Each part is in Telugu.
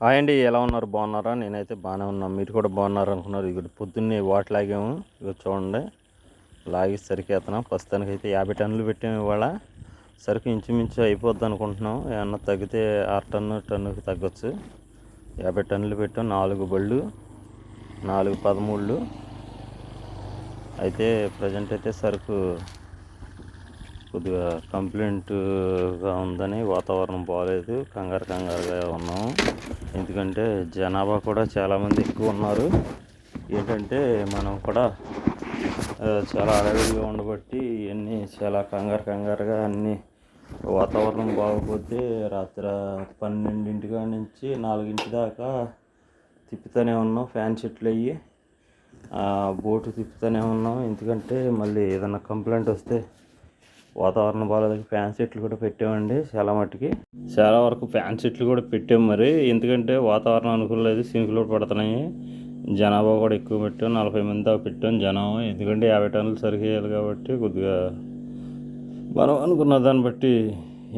హాయ్ అండి ఎలా ఉన్నారు? బాగున్నారా? నేనైతే బాగానే ఉన్నాను. మీరు కూడా బాగున్నారు అనుకున్నారు. ఇక్కడ పొద్దున్నే వాటి లాగాము. ఇక చూడండి. లాగి సరికి ఎత్తనాం ప్రస్తుతానికి అయితే యాభై టన్నులు పెట్టాము ఇవాళ. సరుకు ఇంచుమించు అయిపోద్ది అనుకుంటున్నాం. ఏమన్నా తగ్గితే ఆరు టన్ను టన్నుకి తగ్గొచ్చు. యాభై టన్నులు పెట్టాం. నాలుగు బళ్ళు నాలుగు పదమూళ్ళు. అయితే ప్రజెంట్ అయితే సరుకు కొద్దిగా కంప్లైంట్గా ఉందని వాతావరణం బాగాలేదు కంగారు కంగారుగా ఉన్నాము ఎందుకంటే జనాభా కూడా చాలామంది ఎక్కువ ఉన్నారు. ఏంటంటే మనం కూడా చాలా అడవిగా ఉండబట్టి ఇవన్నీ చాలా కంగారు కంగారుగా అన్నీ వాతావరణం బాగోపోతే రాత్రి పన్నెండింటి కాడ నుంచి నాలుగింటి దాకా తిప్పుతూనే ఉన్నాం. ఫ్యాన్ చెట్లు అయ్యి బోటు తిప్పుతూనే ఉన్నాం. ఎందుకంటే మళ్ళీ ఏదైనా కంప్లైంట్ వస్తే వాతావరణం బాగాలేదు ఫ్యాన్ సెట్లు కూడా పెట్టామండి చాలా మట్టుకి. చాలా వరకు ఫ్యాన్ సెట్లు కూడా పెట్టాం మరి. ఎందుకంటే వాతావరణం అనుకూలేదు సింకులు కూడా పడుతున్నాయి. జనాభా కూడా ఎక్కువ పెట్టాం నలభై మంది దాకా పెట్టాం జనం. ఎందుకంటే యాభై టన్నులు సరిగేయాలి కాబట్టి కొద్దిగా మనం అనుకున్న దాన్ని బట్టి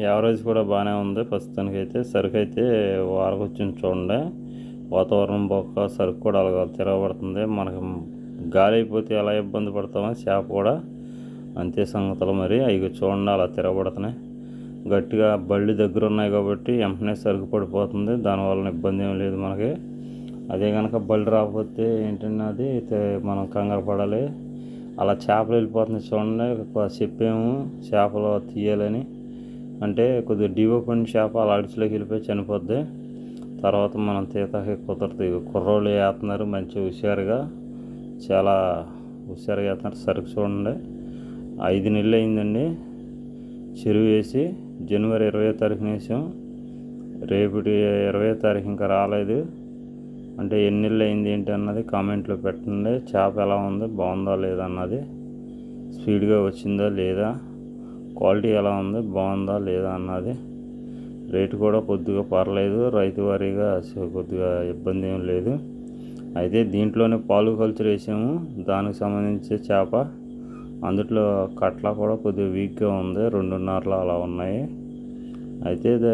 యావరేజ్ కూడా బాగానే ఉంది. ప్రస్తుతానికి అయితే సరుకు అయితే వారకు వచ్చింది చూడండి. వాతావరణం బొక్క సరుకు కూడా అలాగ తిరగబడుతుంది. మనకి గాలి అయిపోతే ఎలా ఇబ్బంది పడతామో చేప కూడా అంతే సంగతులు మరి. అవి చూడండి అలా తిరగబడుతున్నాయి. గట్టిగా బళ్ళు దగ్గర ఉన్నాయి కాబట్టి వెంటనే సరుకు పడిపోతుంది. దానివల్ల ఇబ్బంది ఏం లేదు మనకి. అదే కనుక బళ్ళు రాకపోతే ఏంటంటే అది? మనం కంగారు పడాలి. అలా చేపలు వెళ్ళిపోతుంది చూడండి. చెప్పాము చేపలు తీయాలని. అంటే కొద్దిగా డివో పడిన చేప అలా అడిచిలోకి వెళ్ళిపోయి చనిపోద్ది. తర్వాత మనం తీతకి కుదరదు. ఇక కుర్రోళ్ళు వేస్తున్నారు. మంచి హుషారుగా. చాలా హుషారుగా వేస్తున్నారు. సరుకు చూడండి. ఐదు నెలలు అయిందండి చెరువు వేసి జనవరి ఇరవై తారీఖున వేసాం. రేపటి ఇరవై తారీఖు ఇంకా రాలేదు. అంటే ఎన్ని నెలలు అయింది ఏంటి అన్నది కామెంట్లో పెట్టండి. చేప ఎలా ఉంది బాగుందా లేదా అన్నది స్పీడ్గా వచ్చిందా లేదా క్వాలిటీ ఎలా ఉంది బాగుందా లేదా అన్నది రేటు కూడా కొద్దిగా పర్లేదు. రైతు వారీగా కొద్దిగా ఇబ్బంది ఏం లేదు. అయితే దీంట్లోనే పాలు కల్చర్ వేసాము. దానికి సంబంధించి చేప అందులో కట్ల కూడా కొద్దిగా వీక్గా ఉంది. రెండున్నరలు అలా ఉన్నాయి. అయితే ఇది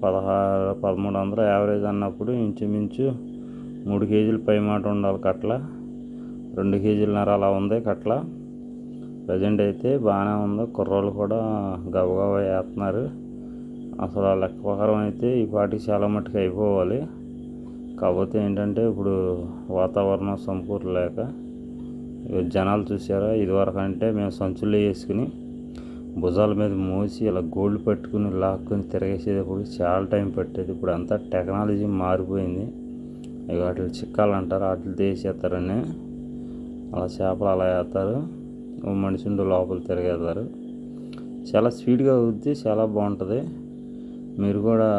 పదహారు పదమూడు వందల యావరేజ్ అన్నప్పుడు ఇంచుమించు మూడు కేజీలు పై మాట ఉండాలి కట్ల. రెండు కేజీలన్నర అలా ఉంది కట్ల. ప్రజెంట్ అయితే బాగానే ఉంది. కుర్రోళ్ళు కూడా గబగబా వేస్తున్నారు. అసలు ఆ లెక్క ప్రకారం అయితే ఈ పాటికి చాలా మట్టుకు అయిపోవాలి. కాకపోతే ఏంటంటే ఇప్పుడు వాతావరణం సమకూరలేక లేక జనాలు చూసారా ఇదివరకు అంటే మేము సంచుల్లో వేసుకుని భుజాల మీద మోసి ఇలా గోల్డ్ పట్టుకుని లాక్కుని తిరగేసేటప్పుడు చాలా టైం పట్టేది. ఇప్పుడు అంతా టెక్నాలజీ మారిపోయింది. ఇక వాటిని చిక్కాలంటారు వాటిని తీసేస్తారని. అలా చేపలు అలా వేస్తారు. ఓ మనిషి ఉండి లోపల తిరగేస్తారు. చాలా స్వీట్గా అవుద్ది చాలా బాగుంటుంది. మీరు కూడా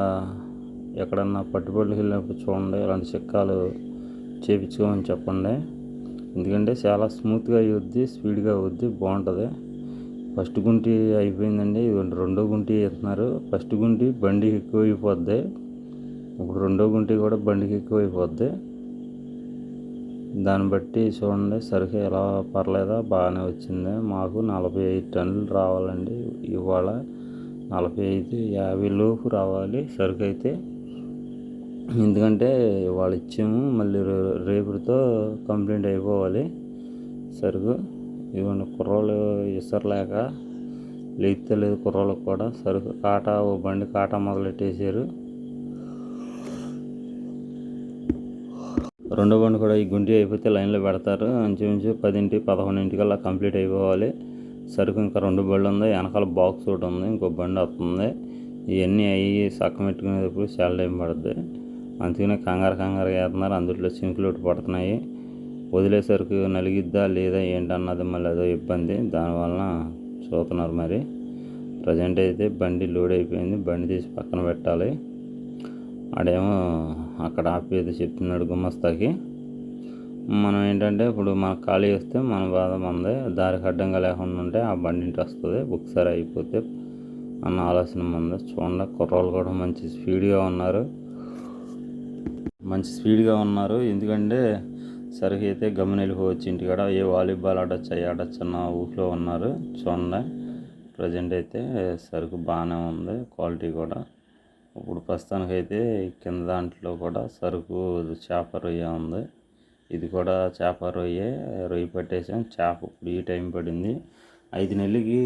ఎక్కడన్నా పట్టుబడులకు వెళ్ళినప్పుడు చూడండి ఇలాంటి చిక్కాలు చేపించుకోమని చెప్పండి. ఎందుకంటే చాలా స్మూత్గా అవుద్ది స్పీడ్గా అవుద్ది బాగుంటుంది ఫస్ట్ గుంటి అయిపోయిందండి. ఇదిగోండి రెండో గుంటి వేస్తున్నారు. ఫస్ట్ గుంటి బండికి ఎక్కువ అయిపోద్ది ఇప్పుడు రెండో గుంటి కూడా బండికి ఎక్కువ అయిపోద్ది దాన్ని బట్టి చూడండి సరుకు ఎలా పర్లేదా? బాగానే వచ్చింది. మాకు నలభై ఐదు టన్నులు రావాలండి. ఇవాళ నలభై ఐదు యాభై లోపు రావాలి సరుకు అయితే. ఎందుకంటే వాళ్ళు ఇచ్చాము మళ్ళీ రే- రేపటితో కంప్లైంట్ అయిపోవాలి. సరుకు ఇవన్నీ కుర్రోళ్ళు ఇసరలేక లేదు కుర్రోళ్ళకి కూడా సరుకు కాటా ఓ బండి కాటా మొదలెట్టేసారు రెండో బండి కూడా ఈ గుంటి అయిపోతే లైన్లో పెడతారు. అంచుమించు పదింటి పదకొండింటికల్లా కంప్లీట్ అయిపోవాలి. సరుకు ఇంకా రెండు బళ్ళు ఉంది వెనకాల బాక్స్ ఒకటి ఉంది ఇంకో బండి వస్తుంది. ఇవన్నీ అయ్యి సక్కం పెట్టుకునేటప్పుడు చాలా టైం పడుతుంది అందుకనే కంగారు కంగారు వేస్తున్నారు. అందులో సింకులు పడుతున్నాయి. వదిలేసరికి నలిగిద్దా లేదా ఏంటన్నది మళ్ళీ అదో ఇబ్బంది. దానివలన చూస్తున్నారు మరి. ప్రజెంట్ అయితే బండి లోడ్ అయిపోయింది. బండి తీసి పక్కన పెట్టాలి. ఆడేమో అక్కడ ఆపేది చెప్తున్నాడు గుమస్తాకి. మనం ఏంటంటే ఇప్పుడు మన ఖాళీ వస్తే మన బాధ మందే దారికి అడ్డంగా లేకుండా ఉంటే ఆ బండి ఇంటి వస్తుంది. ఒకసారి అయిపోతే అన్న ఆలోచన మంది చూడండి కుర్రోళ్ళు కూడా మంచి స్పీడ్గా ఉన్నారు. మంచి స్పీడ్గా ఉన్నారు. ఎందుకంటే సరిగ్గా అయితే గమని వెళ్ళిపోవచ్చు ఇంటికాడ ఏ వాలీబాల్ ఆడొచ్చు అవి ఆడొచ్చు అన్న ఊహలో ఉన్నారు. చూడండి. ప్రజెంట్ అయితే సరుకు బాగానే ఉంది. క్వాలిటీ కూడా. ఇప్పుడు ప్రస్తుతానికైతే కింద దాంట్లో కూడా సరుకు చేప రొయ్య ఉంది. ఇది కూడా చేప రొయ్యే. రొయ్య పట్టేసాం. చేప ఇప్పుడు ఈ టైం పడింది. ఐదు నెలలకి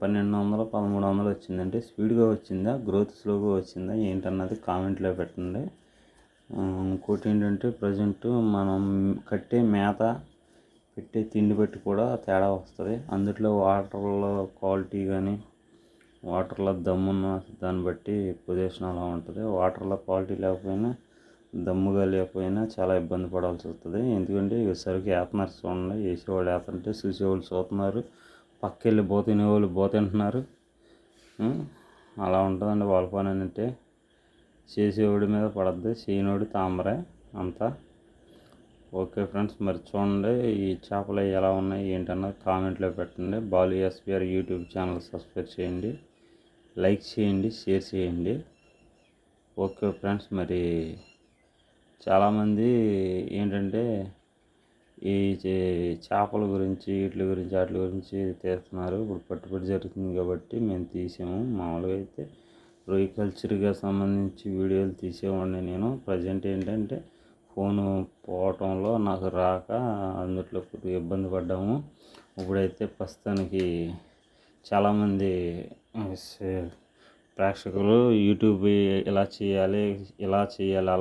పన్నెండు వందలు పదమూడు వందలు వచ్చిందంటే స్పీడ్గా వచ్చిందా గ్రోత్ స్లోగా వచ్చిందా ఏంటన్నది కామెంట్లో పెట్టండి. ఇంకోటి ఏంటంటే ప్రజెంట్ మనం కట్టే మేత పెట్టే తిండి బట్టి కూడా తేడా వస్తుంది. అందులో వాటర్లో క్వాలిటీ కానీ వాటర్లో దమ్మున్న దాన్ని బట్టి పొజిషన్ అలా ఉంటుంది. వాటర్లో క్వాలిటీ లేకపోయినా దమ్ముగా లేకపోయినా చాలా ఇబ్బంది పడాల్సి వస్తుంది. ఎందుకంటే ఇక వేస్తున్నారు చూడండి. వేసేవాళ్ళు వేస్తుంటే చూసేవాళ్ళు చూస్తున్నారు పక్కెళ్ళి బో తినేవాళ్ళు బో తింటున్నారు. అలా ఉంటుందండి వాళ్ళ పని అంటే చేసేవాడి మీద పడద్ది చేయనోడి తామరే అంతా. ఓకే ఫ్రెండ్స్ మరి చూడండి ఈ చేపలు ఎలా ఉన్నాయి ఏంటన్నది కామెంట్లో పెట్టండి. Balu SPR YouTube channel subscribe చేయండి లైక్ చేయండి షేర్ చేయండి. ఓకే ఫ్రెండ్స్ మరి చాలామంది ఏంటంటే ఈ చే- చేపల గురించి వీటి గురించి వాటి గురించి తీస్తున్నారు. ఇప్పుడు పట్టుబడి జరుగుతుంది కాబట్టి మేము తీసాము. మామూలుగా అయితే రొయ్య సంబంధించి వీడియోలు తీసేవాడిని నేను. ప్రజెంట్ ఏంటంటే ఫోను పోవటంలో నాకు రాక అందుట్లో కొద్దిగా ఇబ్బంది పడ్డాము. ఇప్పుడైతే ప్రస్తుతానికి చాలామంది ప్రేక్షకులు యూట్యూబ్ ఇలా చేయాలి ఇలా చేయాలి అలా